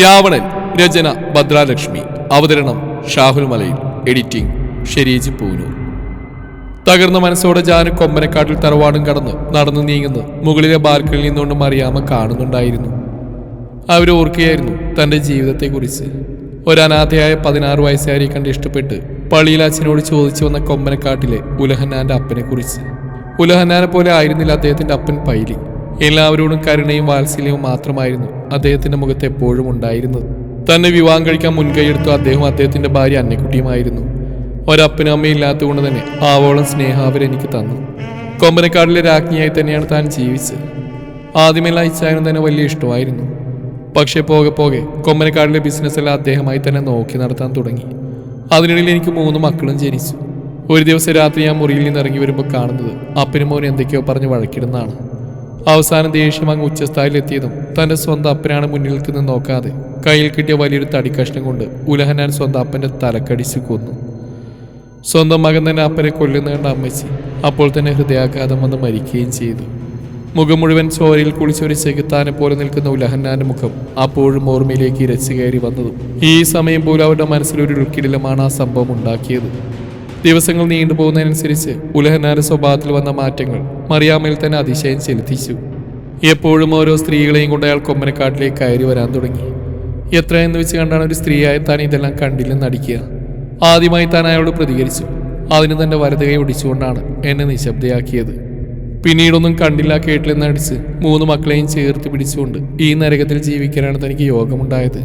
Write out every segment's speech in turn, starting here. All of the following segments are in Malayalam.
രാവണൻ രചന ഭദ്രാലക്ഷ്മി. അവതരണം ഷാഹുൽ മലയിൽ. എഡിറ്റിംഗ് ഷെരീജ് പൂനൂർ. തകർന്ന മനസ്സോടെ ജാന കൊമ്പനക്കാട്ടിൽ തറവാടും കടന്ന് നടന്നു നീങ്ങുന്നു. മുകളിലെ ബാർക്കിൽ നിന്നുകൊണ്ട് മറിയാമ്മ കാണുന്നുണ്ടായിരുന്നു. അവർ ഓർക്കുകയായിരുന്നു തന്റെ ജീവിതത്തെക്കുറിച്ച്. ഒരനാഥയായ പതിനാറ് വയസ്സുകാരിയെ കണ്ട് ഇഷ്ടപ്പെട്ട് പള്ളിയിൽ അച്ഛനോട് ചോദിച്ചു വന്ന കൊമ്പനക്കാട്ടിലെ ഉലഹന്നാന്റെ അപ്പനെക്കുറിച്ച്. ഉലഹന്നാനെ പോലെ ആയിരുന്നില്ല അദ്ദേഹത്തിന്റെ അപ്പൻ പൈലി. എല്ലാവരോടും കരുണയും വാത്സല്യവും മാത്രമായിരുന്നു. അദ്ദേഹത്തിന്റെ മുഖത്ത് എപ്പോഴും ഉണ്ടായിരുന്നത്. തന്നെ വിവാഹം കഴിക്കാൻ മുൻകൈയെടുത്തു അദ്ദേഹം അദ്ദേഹത്തിന്റെ ഭാര്യ അന്നക്കുട്ടിയുമായിരുന്നു. ഒരപ്പനും അമ്മയും ഇല്ലാത്തതുകൊണ്ട് തന്നെ ആവോളം സ്നേഹം എനിക്ക് തന്നു. കൊമ്പനക്കാടിലെ രാജ്ഞിയായി തന്നെയാണ് താൻ ജീവിച്ചത്. ആദ്യമെല്ലാം ഇച്ചായനും തന്നെ വലിയ ഇഷ്ടമായിരുന്നു. പക്ഷേ പോകെ പോകെ കൊമ്പനക്കാടിലെ ബിസിനസ് എല്ലാം അദ്ദേഹമായി തന്നെ നോക്കി നടത്താൻ തുടങ്ങി. അതിനിടയിൽ എനിക്ക് മൂന്ന് മക്കളും ജനിച്ചു. ഒരു ദിവസം രാത്രി ഞാൻ മുറിയിൽ നിന്ന് ഇറങ്ങി വരുമ്പോൾ കാണുന്നത് അപ്പനും മോനും എന്തൊക്കെയോ പറഞ്ഞ് വഴക്കിടുന്നതാണ്. അവസാനം ദേഷ്യം അങ്ങ് ഉച്ചസ്ഥായിലെത്തിയതും തന്റെ സ്വന്തം അപ്പനാണ് മുന്നിൽ നിൽക്കുന്നത് നോക്കാതെ കയ്യിൽ കിട്ടിയ വലിയൊരു തടിക്കഷ്ണം കൊണ്ട് ഉലഹനാൻ സ്വന്തം അപ്പന്റെ തലക്കടിച്ച് കൊന്നു. സ്വന്തം മകൻ തന്നെ അപ്പനെ കൊല്ലുന്ന കണ്ട അമ്മച്ചി അപ്പോൾ തന്നെ ഹൃദയാഘാതം വന്ന് മരിക്കുകയും ചെയ്തു. മുഖം മുഴുവൻ ചോരയിൽ കുളിച്ച ഒരു ചെകുത്താനെ പോലെ നിൽക്കുന്ന ഉലഹന്നാന്റെ മുഖം അപ്പോഴും ഓർമ്മയിലേക്ക് ഇരച്ചു കയറി വന്നതും ഈ സമയം പോലും അവരുടെ മനസ്സിലൊരു ഉൾക്കിടിലമാണ് ആ സംഭവം ഉണ്ടാക്കിയത്. ദിവസങ്ങൾ നീണ്ടുപോകുന്നതിനനുസരിച്ച് ഉലഹനാര സ്വഭാവത്തിൽ വന്ന മാറ്റങ്ങൾ മറിയാമ്മയിൽ തന്നെ അതിശയം ചെലുത്തിച്ചു. എപ്പോഴും ഓരോ സ്ത്രീകളെയും കൊണ്ട് അയാൾ കൊമ്പനക്കാട്ടിലേക്ക് കയറി വരാൻ തുടങ്ങി. എത്രയെന്ന് വെച്ച് കണ്ടാണ് ഒരു സ്ത്രീയായ താൻ ഇതെല്ലാം കണ്ടില്ലെന്ന് അടിക്കുക ആദ്യമായി താൻ അയാളോട് പ്രതികരിച്ചു. അതിന് തന്റെ വലതുകൈ ഒടിച്ചുകൊണ്ടാണ് എന്നെ നിശബ്ദയാക്കിയത്. പിന്നീടൊന്നും കണ്ടില്ല കേട്ടില്ലെന്ന് അടിച്ച് മൂന്ന് മക്കളെയും ചേർത്ത് പിടിച്ചുകൊണ്ട് ഈ നരകത്തിൽ ജീവിക്കാനാണ് തനിക്ക് യോഗമുണ്ടായത്.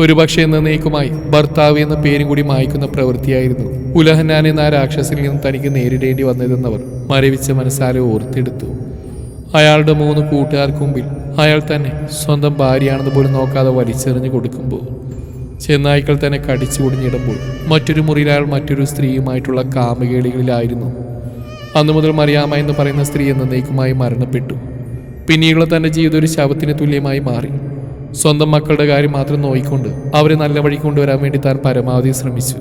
ഒരുപക്ഷെ എന്നേക്കുമായി ഭർത്താവ് എന്ന പേരും കൂടി മായ്ക്കുന്ന പ്രവൃത്തിയായിരുന്നു. ഉലഹന്നാൻ എന്ന രാക്ഷസിൽ നിന്ന് തനിക്ക് നേരിടേണ്ടി വന്നതെന്നവർ മരവിച്ച മനസ്സാലെ ഓർത്തെടുത്തു. അയാളുടെ മൂന്ന് കൂട്ടുകാർക്ക് മുമ്പിൽ അയാൾ തന്നെ സ്വന്തം ഭാര്യയാണെന്ന് പോലും നോക്കാതെ വലിച്ചെറിഞ്ഞു കൊടുക്കുമ്പോൾ ചെന്നായ്ക്കൾ തന്നെ കടിച്ചു കുടിഞ്ഞിടുമ്പോൾ മറ്റൊരു മുറിയിൽ അയാൾ മറ്റൊരു സ്ത്രീയുമായിട്ടുള്ള കാമകേളികളിലായിരുന്നു. അന്നു മുതൽ മറിയാമ എന്ന് പറയുന്ന സ്ത്രീ എന്നേക്കുമായി മരണപ്പെട്ടു. പിന്നീടുള്ള തന്റെ ജീവിതം ഒരു ശവത്തിന് തുല്യമായി മാറി. സ്വന്തം മക്കളുടെ കാര്യം മാത്രം നോയിക്കൊണ്ട് അവരെ നല്ല വഴി കൊണ്ടുവരാൻ വേണ്ടി താൻ പരമാവധി ശ്രമിച്ചു.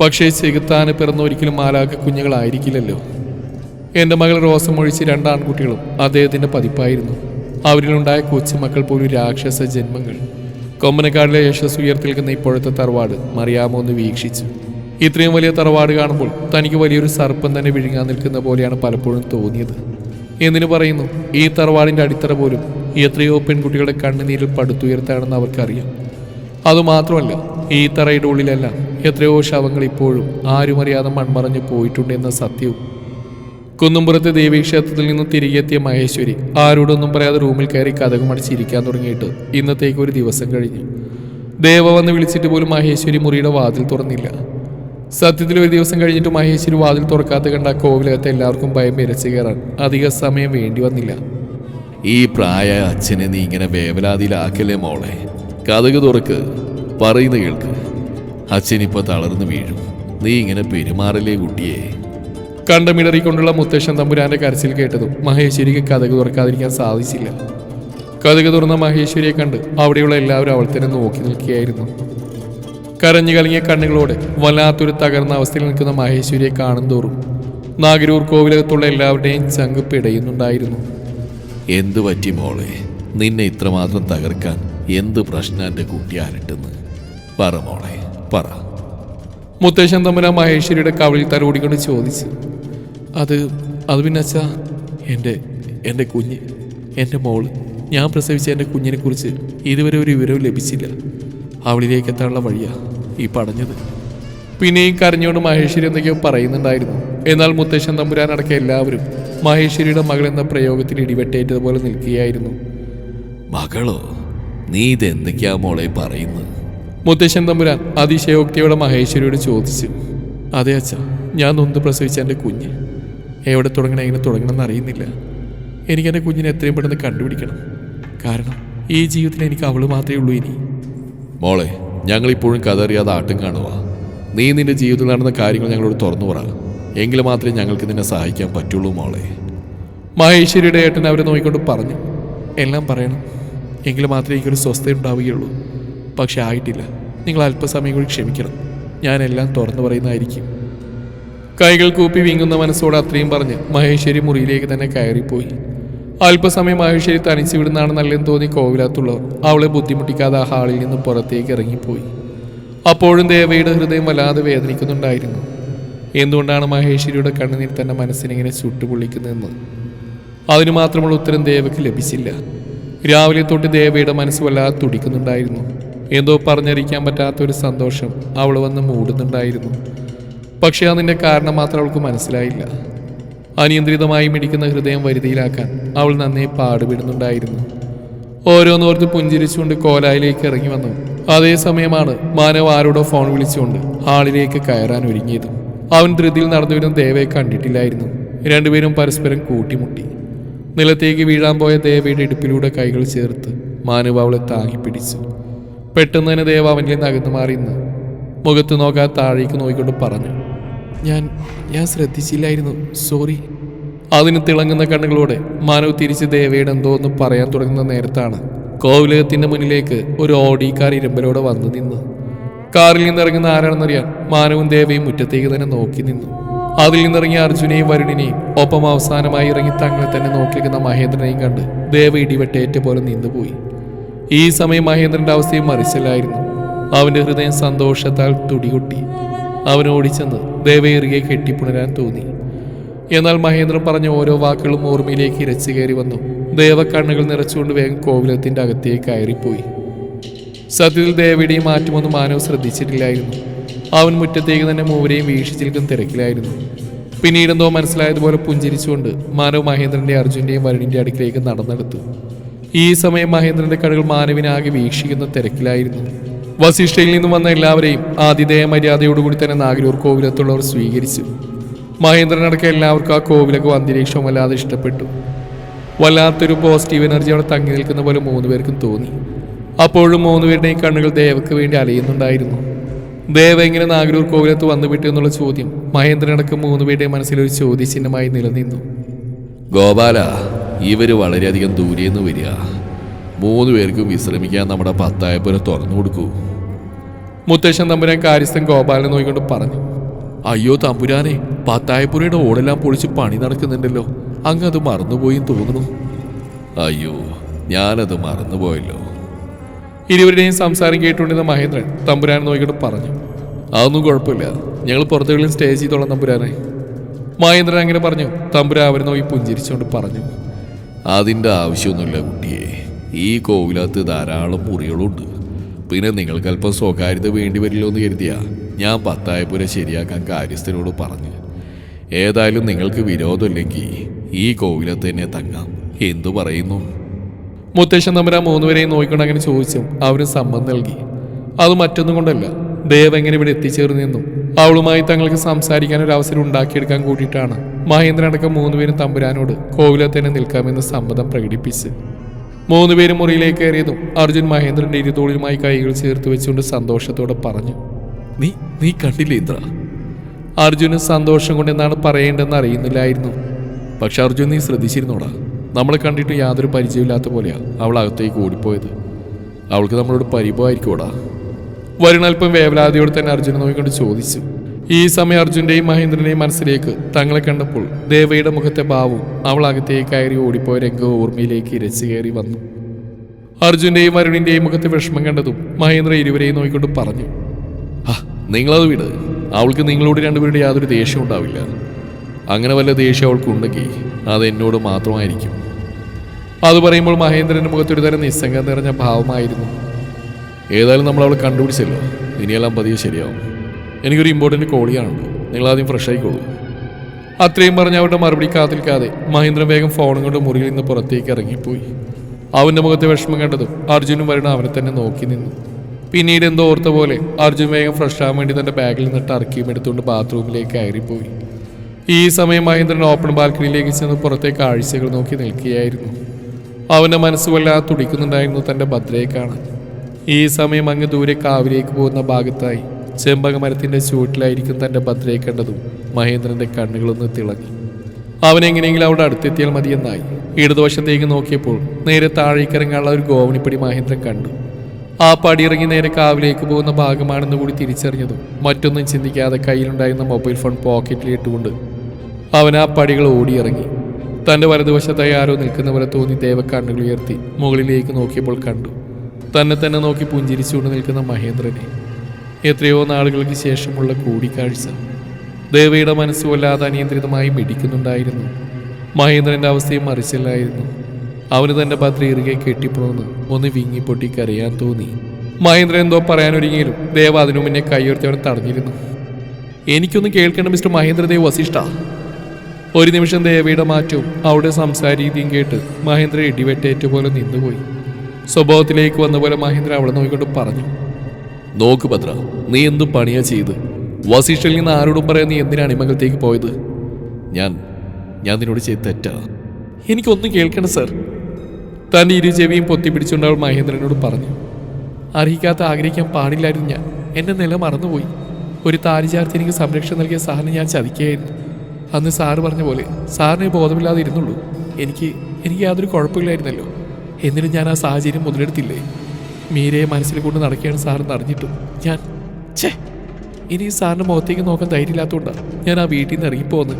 പക്ഷേ ചെകുത്താന് പിറന്ന ഒരിക്കലും മാലാക കുഞ്ഞുങ്ങളായിരിക്കില്ലല്ലോ. എന്റെ മകൾ റോസമൊഴിച്ച് രണ്ട് ആൺകുട്ടികളും അദ്ദേഹത്തിന്റെ പതിപ്പായിരുന്നു. അവരിലുണ്ടായ കൊച്ചുമക്കൾ പോലും രാക്ഷസ ജന്മങ്ങൾ. കൊമ്പനക്കാടിലെ യശസ് ഉയർത്തിൽക്കുന്ന ഇപ്പോഴത്തെ തറവാട് മറിയാമോ എന്ന് വീക്ഷിച്ചു. ഇത്രയും വലിയ തറവാട് കാണുമ്പോൾ തനിക്ക് വലിയൊരു സർപ്പം തന്നെ വിഴുങ്ങാൻ നിൽക്കുന്ന പോലെയാണ് പലപ്പോഴും തോന്നിയത്. എന്തിനു പറയുന്നു? ഈ തറവാടിന്റെ അടിത്തറ പോലും എത്രയോ പെൺകുട്ടികളുടെ കണ്ണുനീരിൽ പടുത്തുയർത്താണെന്ന് അവർക്കറിയാം. അതുമാത്രമല്ല ഈ തറയുടെ ഉള്ളിലല്ല എത്രയോ ശവങ്ങൾ ഇപ്പോഴും ആരും അറിയാതെ മൺമറഞ്ഞു പോയിട്ടുണ്ട് എന്ന സത്യവും. കുന്നുംപുറത്തെ ദേവീക്ഷേത്രത്തിൽ നിന്ന് തിരികെത്തിയ മഹേശ്വരി ആരോടൊന്നും പറയാതെ റൂമിൽ കയറി കഥകുമടിച്ചിരിക്കാൻ തുടങ്ങിയിട്ട് ഇന്നത്തേക്ക് ഒരു ദിവസം കഴിഞ്ഞു. ദേവ വന്ന് വിളിച്ചിട്ട് പോലും മഹേശ്വരി മുറിയുടെ വാതിൽ തുറന്നില്ല. സത്യത്തിൽ ഒരു ദിവസം കഴിഞ്ഞിട്ട് മഹേശ്വരി വാതിൽ തുറക്കാത്ത കണ്ട കോവിലകത്തെ എല്ലാവർക്കും ഭയം ഇരച്ചു കയറാൻ അധിക സമയം വേണ്ടി വന്നില്ല. ഈ പ്രായ അച്ഛനെ നീ ഇങ്ങനെ വേവലാതിയിലാക്കല്ലേ മോളെ? കഥക് തുറക്ക് പറയുന്ന കേൾക്ക്. അച്ഛനിപ്പോ തളർന്നു വീഴും. നീ ഇങ്ങനെ പെരുമാറല്ലേ കുട്ടിയെ? കണ്ടമിടറിക്കൊണ്ടുള്ള മുത്തശ്ശൻ തമ്പുരാന്റെ കരച്ചിൽ കേട്ടതും മഹേശ്വരിക്ക് കഥക് തുറക്കാതിരിക്കാൻ സാധിച്ചില്ല. കഥക് തുറന്ന മഹേശ്വരിയെ കണ്ട് അവിടെയുള്ള എല്ലാവരും അവൾ തന്നെ നോക്കി നിൽക്കുകയായിരുന്നു. കരഞ്ഞു കലങ്ങിയ കണ്ണുകളോടെ വല്ലാത്തൊരു തകർന്ന അവസ്ഥയിൽ നിൽക്കുന്ന മഹേശ്വരിയെ കാണും തോറും നാഗരൂർ കോവിലകത്തുള്ള എല്ലാവരുടെയും ചങ്ക് പിടയുന്നുണ്ടായിരുന്നു. എന്തു പറ്റി മോളെ? നിന്നെ ഇത്രമാത്രം തകർക്കാൻ എന്ത് പ്രശ്നം എന്റെ കുട്ടി പറ മോളെ പറ. മുത്തേശൻ തമ്പുരാൻ മഹേശ്വരിയുടെ കവളിൽ തലോടിക്കൊണ്ട് ചോദിച്ചു. അത് അത് പിന്നെ അച്ഛാ എന്റെ എന്റെ കുഞ്ഞ് എന്റെ മോൾ ഞാൻ പ്രസവിച്ച എന്റെ കുഞ്ഞിനെ കുറിച്ച് ഇതുവരെ ഒരു വിവരവും ലഭിച്ചില്ല. അവളിലേക്ക് എത്താനുള്ള വഴിയാ ഈ പടഞ്ഞത്. പിന്നെയും കരഞ്ഞുകൊണ്ട് മഹേശ്വരി എന്തൊക്കെയോ പറയുന്നുണ്ടായിരുന്നു. എന്നാൽ മുത്തശ്ശൻ തമ്പുരാനടക്കം എല്ലാവരും മഹേശ്വരിയുടെ മകൾ എന്ന പ്രയോഗത്തിൽ ഇടിവെട്ടേറ്റതുപോലെ നിൽക്കുകയായിരുന്നു. മകളോ നീ ഇതെന്തൊക്കെയാ മോളെ പറയുന്നത്? മുത്തശ്ശൻ തമ്പുരാൻ അതിശയോക്തിയോടെ മഹേശ്വരിയോട് ചോദിച്ചു. അതെ അച്ഛ ഞാൻ നൊന്ത് പ്രസവിച്ച എന്റെ കുഞ്ഞ്. എവിടെ തുടങ്ങണം എങ്ങനെ തുടങ്ങണം എന്ന് അറിയുന്നില്ല എനിക്ക് എന്റെ കുഞ്ഞിനെ എത്രയും പെട്ടെന്ന് കണ്ടുപിടിക്കണം. കാരണം ഈ ജീവിതത്തിൽ എനിക്ക് അവൾ മാത്രമേ ഉള്ളൂ ഇനി. മോളെ ഞങ്ങളിപ്പോഴും കഥ അറിയാതെ ആട്ടും കാണുക നീ നിന്റെ ജീവിതത്തിൽ നടന്ന കാര്യങ്ങൾ ഞങ്ങളോട് തുറന്നു പറ. എങ്കിൽ മാത്രമേ ഞങ്ങൾക്ക് നിന്നെ സഹായിക്കാൻ പറ്റുള്ളൂ മോളെ. മഹേശ്വരിയുടെ ഏട്ടൻ അവരെ നോക്കിക്കൊണ്ട് പറഞ്ഞു എല്ലാം പറയണം. എങ്കിൽ മാത്രമേ എനിക്കൊരു സ്വസ്ഥത ഉണ്ടാവുകയുള്ളൂ. പക്ഷെ ആയിട്ടില്ല. നിങ്ങൾ അല്പസമയം കൂടി ക്ഷമിക്കണം. ഞാൻ എല്ലാം തുറന്നു പറയുന്നതായിരിക്കും. കൈകൾ കൂപ്പി വീങ്ങുന്ന മനസ്സോട് അത്രയും പറഞ്ഞ് മഹേശ്വരി മുറിയിലേക്ക് തന്നെ കയറിപ്പോയി. അല്പസമയം മഹേശ്വരി തനിച്ച് വിടുന്നതാണ് നല്ലതെന്ന് തോന്നി കോവിലത്തുള്ളവർ അവളെ ബുദ്ധിമുട്ടിക്കാതെ ആ ഹാളിൽ നിന്ന് പുറത്തേക്ക് ഇറങ്ങിപ്പോയി. അപ്പോഴും ദേവയുടെ ഹൃദയം വല്ലാതെ വേദനിക്കുന്നുണ്ടായിരുന്നു. എന്തുകൊണ്ടാണ് മഹേശ്വരിയുടെ കണ്ണുനീർ തന്നെ മനസ്സിനിങ്ങനെ ചുട്ടുപൊള്ളിക്കുന്നതെന്ന്? അതിനു മാത്രമുള്ള ഉത്തരം ദേവയ്ക്ക് ലഭിച്ചില്ല. രാവിലെ തൊട്ട് ദേവയുടെ മനസ്സ് വല്ലാതെ തുടിക്കുന്നുണ്ടായിരുന്നു. എന്തോ പറഞ്ഞറിയിക്കാൻ പറ്റാത്ത ഒരു സന്തോഷം അവൾ വന്ന് മൂടുന്നുണ്ടായിരുന്നു. പക്ഷേ അതിന്റെ കാരണം മാത്രം അവൾക്ക് മനസ്സിലായില്ല. അനിയന്ത്രിതമായി മിടിക്കുന്ന ഹൃദയം വരുതിയിലാക്കാൻ അവൾ നന്നേ പാടുപെടുന്നുണ്ടായിരുന്നു. ഓരോന്നോർത്ത് പുഞ്ചിരിച്ചുകൊണ്ട് കോലായിലേക്ക് ഇറങ്ങി വന്നു. അതേസമയമാണ് മാനവ് ആരോടോ ഫോൺ വിളിച്ചുകൊണ്ട് ഹാളിലേക്ക് കയറാൻ ഒരുങ്ങിയത് അവൻ ധൃതിയിൽ നടന്നു വരുന്ന ദേവയെ കണ്ടിട്ടില്ലായിരുന്നു. രണ്ടുപേരും പരസ്പരം കൂട്ടിമുട്ടി. നിലത്തേക്ക് വീഴാൻ പോയ ദേവയുടെ ഇടുപ്പിലൂടെ കൈകൾ ചേർത്ത് മാനുവ അവളെ താങ്ങി പിടിച്ചു. പെട്ടെന്ന് തന്നെ ദേവ അവനിൽ നകന്നു മാറി നിന്ന് മുഖത്ത് നോക്കാതെ താഴേക്ക് നോക്കിക്കൊണ്ട് പറഞ്ഞു ഞാൻ ഞാൻ ശ്രദ്ധിച്ചില്ലായിരുന്നു. സോറി. അതിന് തിളങ്ങുന്ന കണ്ണുകളോടെ മാനവ് തിരിച്ച് ദേവയുടെ എന്തോ ഒന്ന് പറയാൻ തുടങ്ങുന്ന നേരത്താണ് കോവിലകത്തിന്റെ മുന്നിലേക്ക് ഒരു ഓടിക്കാർ കാർ ഇരുമ്പലോടെ വന്നു നിന്നു കാറിൽ നിന്നിറങ്ങുന്ന ആരാണെന്നറിയാൻ മാനവും ദേവയും മുറ്റത്തേക്ക് തന്നെ നോക്കി നിന്നു. അതിൽ നിന്നിറങ്ങിയ അർജുനെയും വരുണിനെയും ഒപ്പം അവസാനമായി ഇറങ്ങി തങ്ങളെ തന്നെ നോക്കിയിരിക്കുന്ന മഹേന്ദ്രനെയും കണ്ട് ദേവ ഇടിവെട്ടേറ്റ പോലെ നിന്നുപോയി. ഈ സമയം മഹേന്ദ്രന്റെ അവസ്ഥയും മറിച്ചല്ലായിരുന്നു. അവന്റെ ഹൃദയം സന്തോഷത്താൽ തുടികൊട്ടി. അവൻ ഓടിച്ചെന്ന് ദേവയേറിയെ കെട്ടിപ്പുണരാൻ തോന്നി. എന്നാൽ മഹേന്ദ്രൻ പറഞ്ഞ ഓരോ വാക്കുകളും ഓർമ്മയിലേക്ക് ഇരച്ചു കയറി വന്നു. ദേവ കണ്ണുകൾ നിറച്ചുകൊണ്ട് വേഗം കോവിലത്തിന്റെ അകത്തേക്ക് കയറിപ്പോയി. സത്യത്തിൽ ദേവയുടെയും മാറ്റമൊന്നും മാനവ് ശ്രദ്ധിച്ചിട്ടില്ലായിരുന്നു. അവൻ മുറ്റത്തേക്ക് തന്നെ മൂവരെയും വീക്ഷിച്ചിരിക്കും തിരക്കിലായിരുന്നു. പിന്നീട് എന്തോ മനസ്സിലായതുപോലെ പുഞ്ചിരിച്ചുകൊണ്ട് മാനവ് മഹേന്ദ്രന്റെ അർജുന്റെയും വരുണിന്റെ അടുക്കിലേക്ക് നടന്നെടുത്തു. ഈ സമയം മഹേന്ദ്രന്റെ കടകൾ മാനവിനാകെ വീക്ഷിക്കുന്ന തിരക്കിലായിരുന്നു. വസിഷ്ഠയിൽ നിന്നും വന്ന എല്ലാവരെയും ആതിഥേയ മര്യാദയോടുകൂടി തന്നെ നാഗരൂർ കോവിലത്തുള്ളവർ സ്വീകരിച്ചു. മഹേന്ദ്രനടക്കം എല്ലാവർക്കും ആ കോവിലൊക്കെ അന്തരീക്ഷം വല്ലാതെ ഇഷ്ടപ്പെട്ടു. വല്ലാത്തൊരു പോസിറ്റീവ് എനർജി അവിടെ തങ്ങി നിൽക്കുന്ന പോലെ മൂന്ന് പേർക്കും തോന്നി. അപ്പോഴും മൂന്നുപേരുടെയും കണ്ണുകൾ ദേവക്ക് വേണ്ടി അലയുന്നുണ്ടായിരുന്നു. ദേവ എങ്ങനെ നാഗരൂർ കോവിലത്ത് വന്നു വിട്ടു എന്നുള്ള ചോദ്യം മഹേന്ദ്രനടക്കം മൂന്നുപേരുടെയും മനസ്സിലൊരു ചോദ്യചിഹ്നമായി നിലനിന്നു ഗോപാല ഇവർ വളരെയധികം ദൂരേന്ന് വരിക. മൂന്ന് പേർക്കും വിശ്രമിക്കാൻ നമ്മുടെ പത്തായപ്പുരം തുറന്നു കൊടുക്കൂ. മുത്തശ്ശൻ തമ്പുരാൻ കാര്യസ്ഥൻ ഗോപാലനെ നോക്കിക്കൊണ്ട് പറഞ്ഞു. അയ്യോ തമ്പുരാനെ പത്തായപ്പുരയുടെ ഓടെല്ലാം പൊളിച്ച് പണി നടക്കുന്നുണ്ടല്ലോ. അങ്ങ് അത് മറന്നുപോയി തോന്നുന്നു. അയ്യോ ഞാനത് മറന്നുപോയല്ലോ. ഇരുവരുടെയും സംസാരം കേട്ടുകൊണ്ടിരുന്ന മഹേന്ദ്രൻ തമ്പുരാനെ നോക്കിയിട്ട് പറഞ്ഞു അതൊന്നും കുഴപ്പമില്ല. ഞങ്ങൾ പുറത്തുകളിൽ സ്റ്റേ ചെയ്തോളാം തമ്പുരാനെ. മഹേന്ദ്രൻ അങ്ങനെ പറഞ്ഞു. തമ്പുരാൻ അവരെ നോക്കി പുഞ്ചിരിച്ചുകൊണ്ട് പറഞ്ഞു അതിന്റെ ആവശ്യമൊന്നുമില്ല കുട്ടിയെ. ഈ കോവിലകത്ത് ധാരാളം മുറികളുണ്ട്. പിന്നെ നിങ്ങൾക്ക് അല്പം സ്വകാര്യത വേണ്ടി വരില്ലോ എന്ന് കരുതിയാ ഞാൻ പത്തായപ്പുര ശരിയാക്കാൻ കാര്യസ്ഥനോട് പറഞ്ഞു. ഏതായാലും നിങ്ങൾക്ക് വിരോധമില്ലെങ്കിൽ ഈ കോവിലത്ത് തന്നെ തങ്ങാം. എന്തു പറയുന്നു? മുത്തശ്ശൻ തമ്പുരാൻ മൂന്നുപേരെയും നോക്കിക്കൊണ്ട് അങ്ങനെ ചോദിച്ചു. അവരും സമ്മതം നൽകി. അത് മറ്റൊന്നും കൊണ്ടല്ല. ദേവ് എങ്ങനെ ഇവിടെ എത്തിച്ചേർന്നെന്നും അവളുമായി തങ്ങൾക്ക് സംസാരിക്കാൻ ഒരു അവസരം ഉണ്ടാക്കിയെടുക്കാൻ കൂട്ടിയിട്ടാണ് മഹേന്ദ്രൻ അടക്കം മൂന്നുപേരും തമ്പുരാനോട് കോവിലെ തന്നെ നിൽക്കാമെന്ന് സമ്മതം പ്രകടിപ്പിച്ച്. മൂന്നുപേരും മുറിയിലേക്ക് കയറിയതും അർജുൻ മഹേന്ദ്രന്റെ ഇരുതോളിലുമായി കൈകൾ ചേർത്ത് വെച്ചുകൊണ്ട് സന്തോഷത്തോടെ പറഞ്ഞു. നീ നീ കണ്ടില്ലേ ഇന്ദ്ര? അർജുന് സന്തോഷം കൊണ്ട് എന്താണ് പറയേണ്ടതെന്ന് അറിയുന്നില്ലായിരുന്നു. പക്ഷെ അർജുൻ നീ ശ്രദ്ധിച്ചിരുന്നോടാ. നമ്മളെ കണ്ടിട്ട് യാതൊരു പരിചയമില്ലാത്ത പോലെയാ അവൾ അകത്തേക്ക് ഓടിപ്പോയത്. അവൾക്ക് നമ്മളോട് പരിഭവമായിരിക്കോടാ വരുണൽപ്പം വേവലാതിയോട് തന്നെ അർജുനെ നോക്കിക്കൊണ്ട് ചോദിച്ചു. ഈ സമയം അർജുന്റെയും മഹേന്ദ്രന്റെയും മനസ്സിലേക്ക് തങ്ങളെ കണ്ടപ്പോൾ ദേവയുടെ മുഖത്തെ ഭാവവും അവൾ അകത്തേക്ക് കയറി ഓടിപ്പോയ രംഗവും ഓർമ്മയിലേക്ക് ഇരച്ചു കയറി വന്നു. അർജുന്റെയും വരുണിന്റെയും മുഖത്തെ വിഷമം കണ്ടതും മഹേന്ദ്ര ഇരുവരെയും നോക്കിക്കൊണ്ട് പറഞ്ഞു. ആ നിങ്ങളത് വിട്. അവൾക്ക് നിങ്ങളോട് രണ്ടുപേരുടെ യാതൊരു ദേഷ്യം ഉണ്ടാവില്ല. അങ്ങനെ വല്ല ദേഷ്യം അവൾക്കുണ്ടെങ്കിൽ അത് എന്നോട് മാത്രമായിരിക്കും. അത് പറയുമ്പോൾ മഹേന്ദ്രന്റെ മുഖത്തൊരു തരം നിസ്സംഗം നിറഞ്ഞ ഭാവമായിരുന്നു. ഏതായാലും നമ്മൾ അവളെ കണ്ടുപിടിച്ചല്ലോ. ഇനിയെല്ലാം പതിയെ ശരിയാവും. എനിക്കൊരു ഇമ്പോർട്ടന്റ് കോൾ ചെയ്യാനുണ്ട്. നിങ്ങളാദ്യം ഫ്രഷ് ആയിക്കോളൂ. അത്രയും പറഞ്ഞ് അവരുടെ മറുപടി കാത്തിൽക്കാതെ മഹേന്ദ്രൻ വേഗം ഫോണും കൊണ്ട് മുറിയിൽ നിന്ന് പുറത്തേക്ക് ഇറങ്ങിപ്പോയി. അവന്റെ മുഖത്തെ വിഷമം കണ്ടതും അർജുനും വരണം അവനെ തന്നെ നോക്കി നിന്നു. പിന്നീട് എന്തോ ഓർത്ത പോലെ അർജുൻ വേഗം ഫ്രഷ് ആവാൻ വേണ്ടി തന്റെ ബാഗിൽ നിന്ന് ടർക്കിയും എടുത്തുകൊണ്ട് ബാത്റൂമിലേക്ക് കയറിപ്പോയി ഈ സമയം മഹേന്ദ്രൻ ഓപ്പൺ ബാൽക്കണിയിലേക്ക് ചെന്ന് പുറത്തെ കാഴ്ചകൾ നോക്കി നിൽക്കുകയായിരുന്നു. അവന്റെ മനസ്സ് തുടിക്കുന്നുണ്ടായിരുന്നു തന്റെ ഭദ്രയെ കാണാൻ ഈ സമയം അങ്ങ് ദൂരെ കാവിലേക്ക് പോകുന്ന ഭാഗത്തായി ചെമ്പക മരത്തിന്റെ ചുവട്ടിലായിരിക്കും തന്റെ ഭദ്രയെ കണ്ടതും മഹേന്ദ്രന്റെ കണ്ണുകളൊന്ന് തിളങ്ങി. അവനെങ്ങനെയെങ്കിലും അവിടെ അടുത്തെത്തിയാൽ മതിയെന്നായി. ഇടതുവശത്തേക്ക് നോക്കിയപ്പോൾ നേരെ താഴേക്കിറങ്ങാനുള്ള ഒരു ഗോവണിപ്പടി മഹേന്ദ്രൻ കണ്ടു. ആ പടിയിറങ്ങി നേരെ കാവിലേക്ക് പോകുന്ന ഭാഗമാണെന്ന് കൂടി തിരിച്ചറിഞ്ഞതും മറ്റൊന്നും ചിന്തിക്കാതെ കയ്യിലുണ്ടായിരുന്ന മൊബൈൽ ഫോൺ പോക്കറ്റിലിട്ടുകൊണ്ട് അവൻ ആ പടികൾ ഓടിയിറങ്ങി. തന്റെ വലതുവശത്തായി ആരോ നിൽക്കുന്ന പോലെ തോന്നി ദേവ കണ്ണുകൾ ഉയർത്തി മുകളിലേക്ക് നോക്കിയപ്പോൾ കണ്ടു. തന്നെ തന്നെ നോക്കി പുഞ്ചിരിച്ചുകൊണ്ട് നിൽക്കുന്ന മഹേന്ദ്രനെ. എത്രയോ നാളുകൾക്ക് ശേഷമുള്ള കൂടിക്കാഴ്ച. ദേവയുടെ മനസ്സ് വല്ലാതെ അനിയന്ത്രിതമായി മിടിക്കുന്നുണ്ടായിരുന്നു. മഹേന്ദ്രന്റെ അവസ്ഥയും മറിച്ചില്ലായിരുന്നു. അവന് തന്റെ ഭദ്ര ഇറുകെ കെട്ടിപ്പോന്ന് ഒന്ന് വിങ്ങിപ്പൊട്ടി കരയാൻ തോന്നി. മഹേന്ദ്രൻ എന്തോ പറയാനൊരുങ്ങിയാലും ദേവ അതിനു മുന്നേ കൈയുയർത്തി അവൻ തടഞ്ഞിരുന്നു. എനിക്കൊന്നും കേൾക്കേണ്ട മിസ്റ്റർ മഹേന്ദ്രദേവ് വസിഷ്ഠ. ഒരു നിമിഷം ദേവിയുടെ മാറ്റവും അവിടെ സംസാര രീതിയും കേട്ട് മഹേന്ദ്ര ഇടിവെട്ടേറ്റ പോലെ നിന്നുപോയി. സ്വഭാവത്തിലേക്ക് വന്ന പോലെ മഹേന്ദ്ര അവളെ നോക്കിക്കൊണ്ട് പറഞ്ഞു നോക്ക് ഭദ്ര നീ എന്ത് പണിയാ ചെയ്ത്? വസിഷ്ഠയിൽ നിന്ന് ആരോടും പറയാൻ നീ എന്തിനാണ് ഇമംഗലത്തേക്ക് പോയത്? ഞാൻ ഞാൻ നിന്നോട് ചെയ്ത് തെറ്റാ? എനിക്കൊന്നും കേൾക്കണം സർ. തന്റെ ഇരു ചെവിയും പൊത്തിപ്പിടിച്ചുകൊണ്ട് അവൾ മഹേന്ദ്രനോട് പറഞ്ഞു അർഹിക്കാത്ത ആഗ്രഹിക്കാൻ പാടില്ലായിരുന്നു ഞാൻ. എന്റെ നില മറന്നുപോയി. ഒരു താരിചാർത്തി എനിക്ക് സംരക്ഷണം നൽകിയ സഹനം ഞാൻ ചതിക്കുകയായിരുന്നു. അന്ന് സാറ് പറഞ്ഞ പോലെ സാറിന് ബോധമില്ലാതെ ഇരുന്നുള്ളൂ. എനിക്ക് എനിക്ക് യാതൊരു കുഴപ്പമില്ലായിരുന്നല്ലോ. എന്നിട്ടും ഞാൻ ആ സാഹചര്യം മുതലെടുത്തില്ലേ? മീരയെ മനസ്സിൽ കൊണ്ട് നടക്കുകയാണ് സാറെന്ന് അറിഞ്ഞിട്ടും ഞാൻ ഛേ! ഇനി സാറിന്റെ മുഖത്തേക്ക് നോക്കാൻ ധൈര്യമില്ലാത്തതുകൊണ്ടാണ് ഞാൻ ആ വീട്ടിൽ നിന്ന് ഇറങ്ങിപ്പോന്ന്.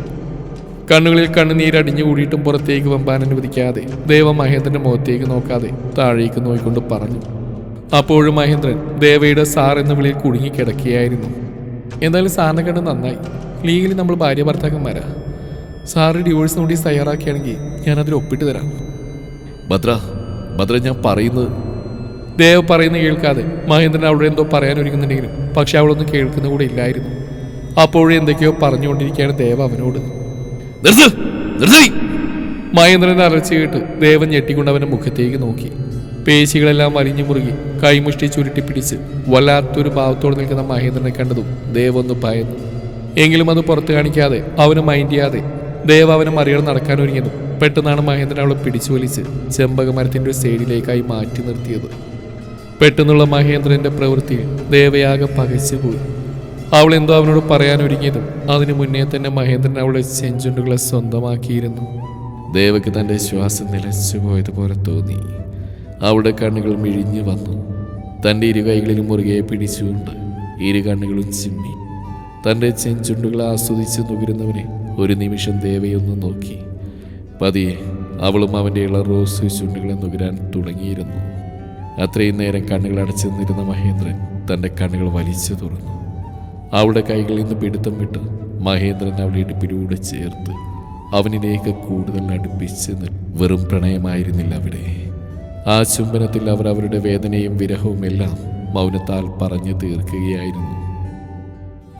കണ്ണുകളിൽ കണ്ണുനീരടിഞ്ഞു കൂടിയിട്ടും പുറത്തേക്ക് വമ്പാൻ അനുവദിക്കാതെ ദേവ മഹേന്ദ്രന്റെ മുഖത്തേക്ക് നോക്കാതെ താഴേക്ക് നോക്കിക്കൊണ്ട് പറഞ്ഞു. അപ്പോഴും മഹേന്ദ്രൻ ദേവയുടെ സാർ എന്ന വിളിയിൽ കുടുങ്ങിക്കിടക്കുകയായിരുന്നു. എന്തായാലും സാറിനെ കണ്ട് നന്നായി. ലീഗലി നമ്മൾ ഭാര്യ ഭർത്താക്കന്മാരാ. സാറ് ഡിവോഴ്സ് നോട്ടീസ് തയ്യാറാക്കുകയാണെങ്കിൽ അതിൽ ഒപ്പിട്ട് തരാം. ഭദ്ര ഭദ്ര ഞാൻ പറയുന്നത് ദേവ് പറയുന്നത് കേൾക്കാതെ മഹേന്ദ്രൻ അവിടെ എന്തോ പറയാൻ ഒരുങ്ങുന്നുണ്ടെങ്കിലും പക്ഷെ അവളൊന്നും കേൾക്കുന്ന കൂടെ ഇല്ലായിരുന്നു. അപ്പോഴും എന്തൊക്കെയോ പറഞ്ഞുകൊണ്ടിരിക്കുകയാണ് ദേവ് അവനോട്. മഹേന്ദ്രന്റെ അലർച്ച കേട്ട് ദേവൻ ഞെട്ടിക്കൊണ്ട് അവന്റെ മുഖത്തേക്ക് നോക്കി. പേശികളെല്ലാം വലിഞ്ഞു മുറുകി കൈമുഷ്ടി ചുരുട്ടി പിടിച്ച് വല്ലാത്തൊരു ഭാവത്തോടെ നിൽക്കുന്ന മഹേന്ദ്രനെ കണ്ടതും ദേവ് ഒന്ന് ഭയന്നു. എങ്കിലും അത് പുറത്ത് കാണിക്കാതെ അവന് മൈൻഡ് ചെയ്യാതെ. ദേവ് അവനെ മറികടന്ന് നടക്കാൻ ഒരുങ്ങിയതും. പെട്ടെന്നാണ് മഹേന്ദ്രൻ അവളെ പിടിച്ചു വലിച്ച് ചെമ്പകമരത്തിന്റെ ഒരു സൈഡിലേക്കായി മാറ്റി നിർത്തിയത്. പെട്ടെന്നുള്ള മഹേന്ദ്രന്റെ പ്രവൃത്തിയിൽ ദേവയാകെ പകച്ചുപോയി അവൾ എന്തോ അവനോട് പറയാൻ ഒരുങ്ങിയതും. അതിനു മുന്നേ തന്നെ മഹേന്ദ്രൻ അവളെ ചെഞ്ചുണ്ടുകളെ സ്വന്തമാക്കിയിരുന്നു. ദേവയ്ക്ക് തന്റെ ശ്വാസം നിലച്ചു പോയതുപോലെ തോന്നി. അവളുടെ കണ്ണുകൾ മിഴിഞ്ഞു വന്നു. തന്റെ ഇരു കൈകളിലും മുറുകെ പിടിച്ചുകൊണ്ട് ഇരു കണ്ണുകളും ചിമ്മി. തന്റെ ചെഞ്ചുണ്ടുകൾ ആസ്വദിച്ച് നുകരുന്നവനെ ഒരു നിമിഷം ദേവയൊന്ന് നോക്കി. പതിയെ അവളും അവന്റെ ഇള റോസ് ചുണ്ടുകളെ നുകരാൻ തുടങ്ങിയിരുന്നു. അത്രയും നേരം കണ്ണുകൾ അടച്ചു നിന്നിരുന്ന മഹേന്ദ്രൻ തന്റെ കണ്ണുകൾ വലിച്ചു തുറന്നു. അവളുടെ കൈകളിൽ നിന്ന് പിടുത്തം വിട്ട് മഹേന്ദ്രൻ അവളുടെ ഇടുപ്പിലൂടെ ചേർത്ത് അവനിലേക്ക് കൂടുതൽ അടുപ്പിച്ച് വെറും പ്രണയമായിരുന്നില്ല അവിടെ. ആ ചുംബനത്തിൽ അവർ അവരുടെ വേദനയും വിരഹവും എല്ലാം മൗനത്താൽ പറഞ്ഞു തീർക്കുകയായിരുന്നു.